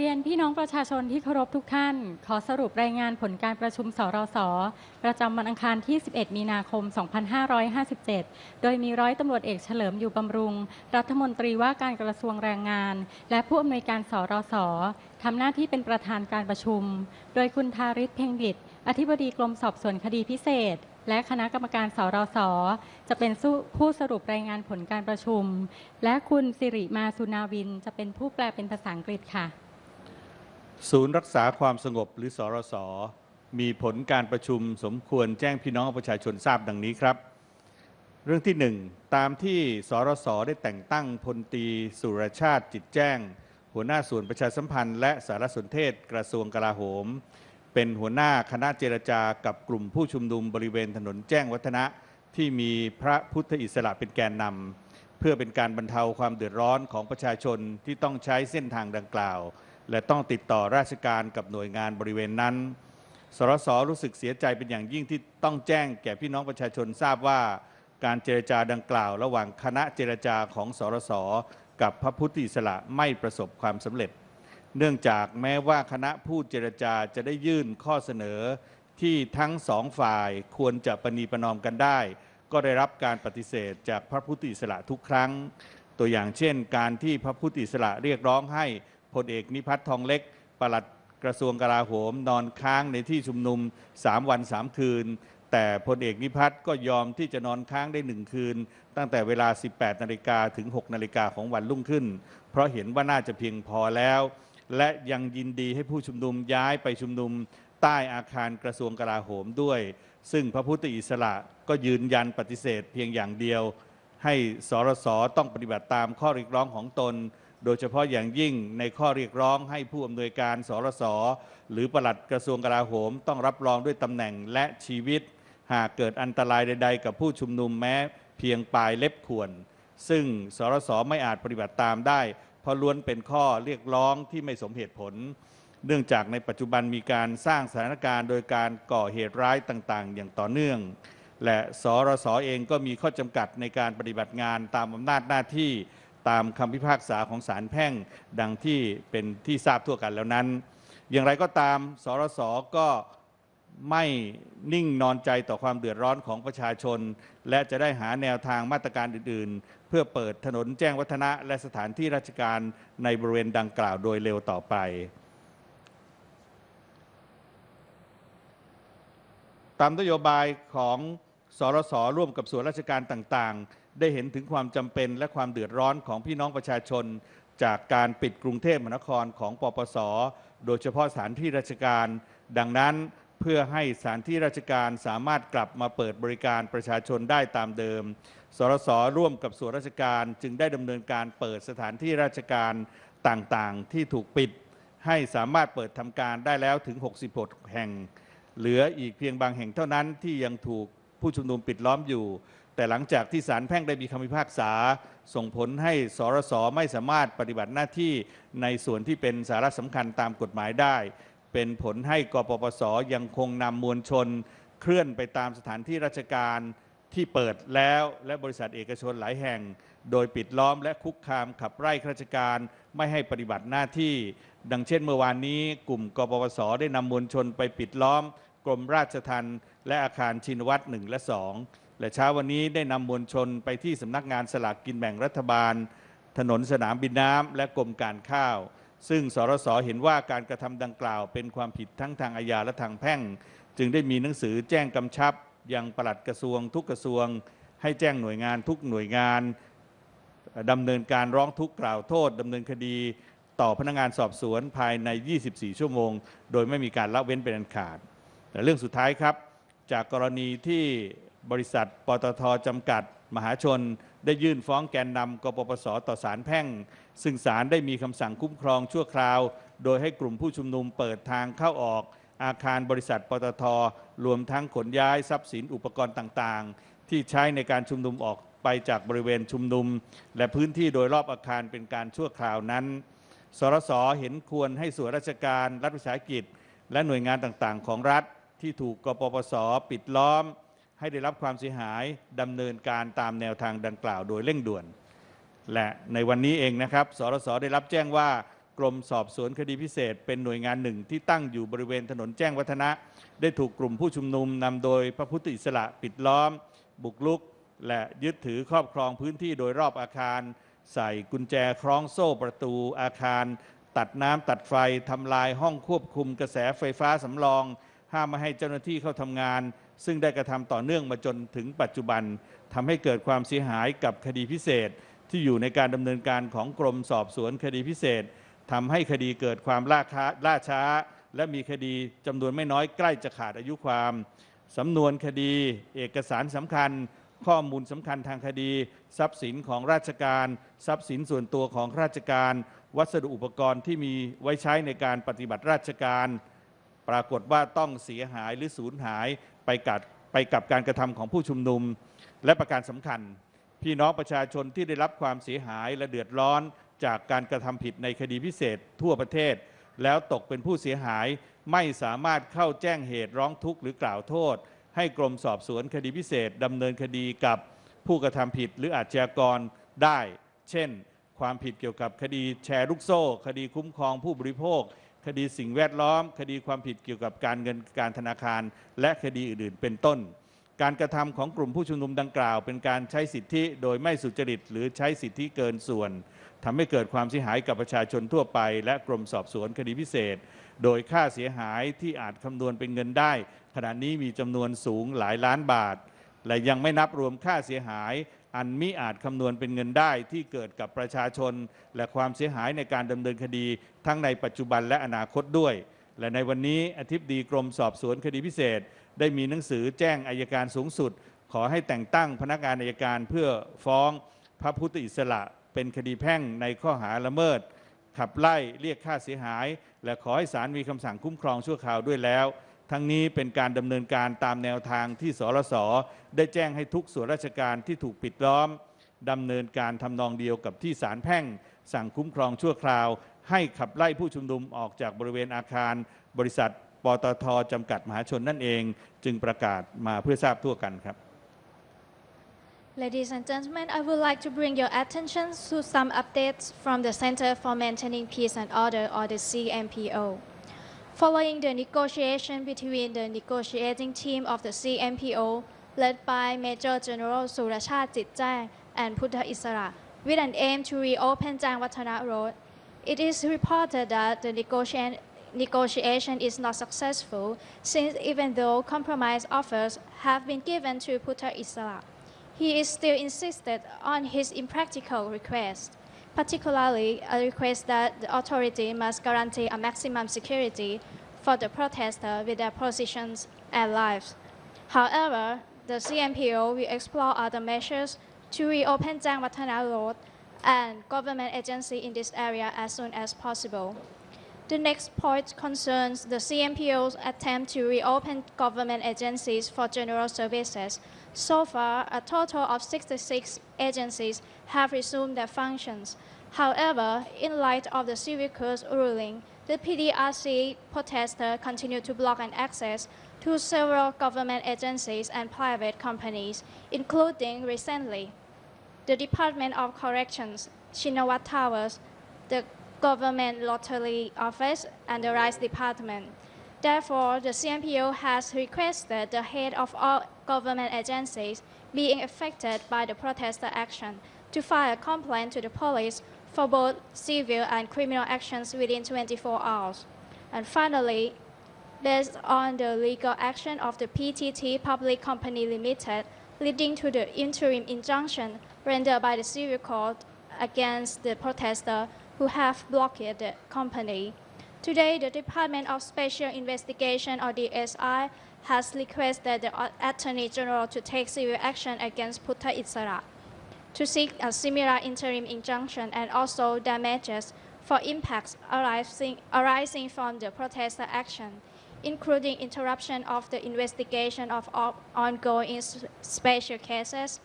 เรียนพี่น้องประชาชนที่เคารพทุกท่าน ขอสรุปรายงานผลการประชุมสรส ประจำวันอังคารที่ 11 มีนาคม 2557 โดยมีร้อยตำรวจเอกเฉลิมอยู่บำรุง รัฐมนตรีว่าการกระทรวงแรงงาน และผู้อำนวยการสรส ทำหน้าที่เป็นประธานการประชุม โดยคุณทาริศเพ่งดิตอธิบดีกรมสอบสวนคดีพิเศษ และคณะกรรมการสรส จะเป็นผู้สรุปรายงานผลการประชุม และคุณสิริมาสุนาวินจะเป็นผู้แปลเป็นภาษาอังกฤษค่ะ ศูนย์รักษาความสงบหรือสรสมีผลการประชุมสมควรแจ้งพี่น้องประชาชนทราบดังนี้ครับ เรื่องที่หนึ่งตามที่สรสได้แต่งตั้งพลตีสุรชาติจิตแจ้ง หัวหน้าส่วนประชาสัมพันธ์ และสารสนเทศกระทรวงกลาโหม เป็นหัวหน้าคณะเจรจากับกลุ่มผู้ชุมนุมบริเวณถนนแจ้งวัฒนะ ที่มีพระพุทธอิสระเป็นแกนนำเพื่อเป็นการบรรเทาความเดือดร้อนของประชาชนที่ต้องใช้เส้นทางดังกล่าว และต้องติดต่อราชการกับหน่วยงานบริเวณนั้น สรสรู้สึกเสียใจเป็นอย่างยิ่งที่ต้องแจ้งแก่พี่น้องประชาชนทราบว่า การเจรจาดังกล่าว ระหว่างคณะเจรจาของสรสกับพระพุทธอิสระไม่ประสบความสำเร็จ เนื่องจากแม้ว่าคณะผู้เจรจาจะได้ยื่นข้อเสนอที่ทั้งสองฝ่ายควรจะประนีประนอมกันได้ ก็ได้รับการปฏิเสธจากพระพุทธอิสระทุกครั้ง ตัวอย่างเช่น การที่พระพุทธอิสระเรียกร้องให้ พลเอกนิพัฒน์ทองเล็กปลัดกระทรวงกลาโหม นอนค้างในที่ชุมนุม 3 วัน 3 คืน แต่พลเอกนิพัฒน์ก็ยอมที่จะนอนค้างได้หนึ่งคืน ตั้งแต่เวลา 18นาฬิกาถึง 6นาฬิกาของวันรุ่งขึ้น เพราะเห็นว่าน่าจะเพียงพอแล้ว และยังยินดีให้ผู้ชุมนุมย้ายไปชุมนุม ใต้อาคารกระทรวงกลาโหมด้วย ซึ่งพระพุทธอิสระก็ยืนยันปฏิเสธเพียงอย่างเดียว ให้สรสต้องปฏิบัติตามข้อเรียกร้องของตน โดยเฉพาะอย่างยิ่งในข้อเรียกร้องให้ผู้อำนวยการสรสหรือปลัดกระทรวงกลาโหม ต้องรับรองด้วยตำแหน่งและชีวิต หากเกิดอันตรายใด ๆ กับผู้ชุมนุมแม้เพียงปลายเล็บข่วน ซึ่งสรสไม่อาจปฏิบัติตามได้ เพราะล้วนเป็นข้อเรียกร้องที่ไม่สมเหตุผล เนื่องจากในปัจจุบันมีการสร้างสถานการณ์โดยการก่อเหตุร้ายต่างๆ อย่างต่อเนื่อง และสรสเองก็มีข้อจำกัดในการปฏิบัติงานตามอำนาจหน้าที่ ตามคำพิพากษาของศาลแพ่งดังที่เป็นที่ทราบทั่วกันแล้วนั้น อย่างไรก็ตามสรสก็ไม่นิ่งนอนใจต่อความเดือดร้อนของประชาชน และจะได้หาแนวทางมาตรการอื่น ๆ เพื่อเปิดถนนแจ้งวัฒนะ และสถานที่ราชการในบริเวณดังกล่าวโดยเร็วต่อไปตามนโยบายของสรสร่วมกับส่วนราชการต่างๆ ได้เห็นถึงความจำเป็นและความเดือดร้อนของพี่น้องประชาชน จากการปิดกรุงเทพมหานครของปปส โดยเฉพาะสถานที่ราชการ ดังนั้นเพื่อให้สถานที่ราชการสามารถกลับมาเปิดบริการประชาชนได้ตามเดิม สรสร่วมกับส่วนราชการจึงได้ดำเนินการเปิดสถานที่ราชการต่างๆ ที่ถูกปิด ให้สามารถเปิดทำการได้แล้วถึง 66 แห่ง เหลืออีกเพียงบางแห่งเท่านั้นที่ยังถูกผู้ชุมนุมปิดล้อมอยู่ แต่หลังจากที่ศาลแพ่งได้มีคำพิพากษา ส่งผลให้สรสไม่สามารถปฏิบัติหน้าที่ในส่วนที่เป็นสาระสำคัญตามกฎหมายได้ เป็นผลให้กปปสยังคงนำมวลชน เคลื่อนไปตามสถานที่ราชการที่เปิดแล้วและบริษัทเอกชนหลายแห่ง โดยปิดล้อมและคุกคามขับไล่ข้าราชการไม่ให้ปฏิบัติหน้าที่ ดังเช่นเมื่อวานนี้กลุ่มกปปสได้นำมวลชนไปปิดล้อม กรมราชทัณฑ์และอาคารชินวัตรหนึ่งและสองและเช้าวันนี้ได้นำมวลชนไปที่สำนักงานสลากกินแบ่งรัฐบาล ถนนสนามบินน้ำและกรมการข้าว ซึ่งสรสเห็นว่าการกระทำดังกล่าว เป็นความผิดทั้งทางอาญาและทางแพ่ง จึงได้มีหนังสือแจ้งกำชับยังปลัดกระทรวง ทุกกระทรวง ให้แจ้งหน่วยงานทุกหน่วยงานดำเนินการร้องทุกข์กล่าวโทษดำเนินคดีต่อพนักงานสอบสวนภายใน 24 ชั่วโมง โดยไม่มีการละเว้นเป็นอันขาด เรื่องสุดท้ายครับ จากกรณีที่บริษัทปตทจำกัด มหาชน ได้ยื่นฟ้องแกนนำกปปสต่อศาลแพ่ง ซึ่งศาลได้มีคำสั่งคุ้มครองชั่วคราว โดยให้กลุ่มผู้ชุมนุมเปิดทางเข้าออก อาคารบริษัทปตทรวมทั้งขนย้ายทรัพย์สินอุปกรณ์ต่างๆ ที่ใช้ในการชุมนุมออกไปจากบริเวณชุมนุม และพื้นที่โดยรอบอาคารเป็นการชั่วคราวนั้น สรสเห็นควรให้ส่วนราชการ รัฐวิสาหกิจ และหน่วยงานต่างๆ ของรัฐ ที่ถูกกปปสปิดล้อม ให้ได้รับความเสียหายดำเนินการตามแนวทางดังกล่าวโดยเร่งด่วน และในวันนี้เองนะครับสรสได้รับแจ้งว่ากรมสอบสวนคดีพิเศษ เป็นหน่วยงานหนึ่งที่ตั้งอยู่บริเวณถนนแจ้งวัฒนะ ได้ถูกกลุ่มผู้ชุมนุมนำโดยพระพุทธอิสระปิดล้อม บุกลุก และยึดถือครอบครองพื้นที่โดยรอบอาคาร ใส่กุญแจคล้องโซ่ประตูอาคาร ตัดน้ำตัดไฟทำลายห้องควบคุมกระแสไฟฟ้าสำรอง ห้ามไม่ให้เจ้าหน้าที่เข้าทำงาน ซึ่งได้กระทำต่อเนื่องมาจนถึงปัจจุบันทำให้เกิดความเสียหายกับคดีพิเศษ ที่อยู่ในการดำเนินการของกรมสอบสวนคดีพิเศษทำให้คดีเกิดความล่าช้าล่าช้า และมีคดีจำนวนไม่น้อยใกล้จะขาดอายุความสำนวนคดี เอกสารสำคัญ ข้อมูลสำคัญทางคดี ทรัพย์สินของราชการ ทรัพย์สินส่วนตัวของราชการ วัสดุอุปกรณ์ที่มีไว้ใช้ในการปฏิบัติราชการ ปรากฏว่าต้องเสียหายหรือสูญหายไปกับไปกับการกระทำของผู้ชุมนุม และประการสำคัญ พี่น้องประชาชนที่ได้รับความเสียหายและเดือดร้อนจากการกระทำผิดในคดีพิเศษทั่วประเทศ แล้วตกเป็นผู้เสียหายไม่สามารถเข้าแจ้งเหตุร้องทุกข์หรือกล่าวโทษ ให้กรมสอบสวนคดีพิเศษดำเนินคดีกับผู้กระทำผิดหรืออาชญากรได้ เช่น ความผิดเกี่ยวกับคดีแชร์ลูกโซ่ คดีคุ้มครองผู้บริโภค คดีสิ่งแวดล้อม คดีความผิดเกี่ยวกับการเงินการธนาคาร และคดีอื่นๆ เป็นต้น การกระทำของกลุ่มผู้ชุมนุมดังกล่าว เป็นการใช้สิทธิโดยไม่สุจริต หรือใช้สิทธิเกินส่วนทำให้เกิดความเสียหายกับประชาชนทั่วไป และกรมสอบสวนคดีพิเศษ โดยค่าเสียหายที่อาจคำนวณเป็นเงินได้ ขณะนี้มีจำนวนสูงหลายล้านบาทและยังไม่นับรวมค่าเสียหาย อันมิอาจคำนวณเป็นเงินได้ที่เกิดกับประชาชน และความเสียหายในการดำเนินคดี ทั้งในปัจจุบันและอนาคตด้วย และในวันนี้อธิบดีกรมสอบสวนคดีพิเศษ ได้มีหนังสือแจ้งอายการสูงสุด ขอให้แต่งตั้งพนักงานอายการเพื่อฟ้องพระพุทธอิสระ เป็นคดีแพ่งในข้อหาละเมิดขับไล่เรียกค่าเสียหาย และขอให้ศาลมีคำสั่งคุ้มครองชั่วคราวด้วยแล้ว ทั้งนี้เป็นการดำเนินการตามแนวทางที่สรสได้แจ้งให้ทุกส่วนราชการที่ถูกปิดล้อมดำเนินการทำนองเดียวกับที่ศาลแพ่ง สั่งคุ้มครองชั่วคราว ให้ขับไล่ผู้ชุมนุมออกจากบริเวณอาคาร บริษัทปตทจำกัดมหาชนนั่นเอง จึงประกาศมาเพื่อทราบทั่วกันครับ Ladies and gentlemen, I would like to bring your attention to some updates from the Center for Maintaining Peace and Order or the CMPO. Following the negotiation between the negotiating team of the CMPO, led by Major General Surachat Jitjang and Puttha Isara, with an aim to reopen Jangwatana Road, it is reported that the negotiation negotiation is not successful since even though compromise offers have been given to Puttha Isara, he is still insisted on his impractical request, particularly a request that the authority must guarantee a maximum security for the protester with their positions and lives. However, the CMPO will explore other measures to reopen Jangwatana Road and government agency in this area as soon as possible. The next point concerns the CMPO's attempt to reopen government agencies for general services. So far, a total of 66 agencies have resumed their functions. However, in light of the civil court's ruling, the PDRC protesters continue to block an access to several government agencies and private companies, including recently the Department of Corrections, Shinawat Towers, the Government Lottery Office, and the Rice Department. Therefore, the CMPO has requested the head of all government agencies being affected by the protester action to file a complaint to the police for both civil and criminal actions within 24 hours. And finally, based on the legal action of the PTT Public Company Limited, leading to the interim injunction rendered by the civil court against the protester who have blocked the company. Today, the Department of Special Investigation or DSI has requested the Attorney General to take civil action against Puttha Isara to seek a similar interim injunction and also damages for impacts arising, arising from the protester action, including interruption of the investigation of ongoing special cases,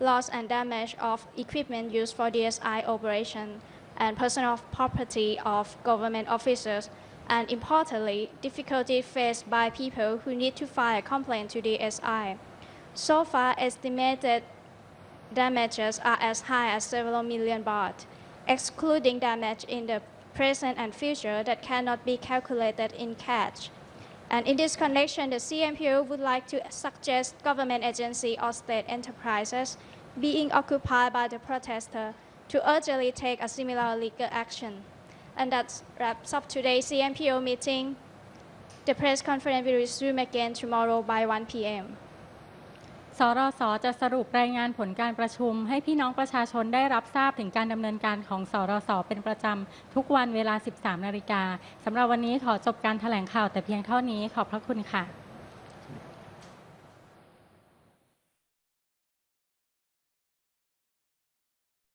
loss and damage of equipment used for DSI operation, and personal property of government officers, and importantly, difficulty faced by people who need to file a complaint to the SI. So far, estimated damages are as high as several million baht, excluding damage in the present and future that cannot be calculated in cash. And in this connection, the CMPO would like to suggest government agency or state enterprises being occupied by the protester to urgently take a similar legal action. And that wraps up today's CMPO meeting. The press conference will resume again tomorrow by 1 p.m. สรสจะสรุปรายงานผลการประชุม ให้พี่น้องประชาชนได้รับทราบถึงการดำเนินการของสรสเป็นประจำทุกวันเวลา 13 นาฬิกาสำหรับวันนี้ขอจบการถแถลงข่าวแต่เพียงเท่านี้ขอบพระคุณค่ะ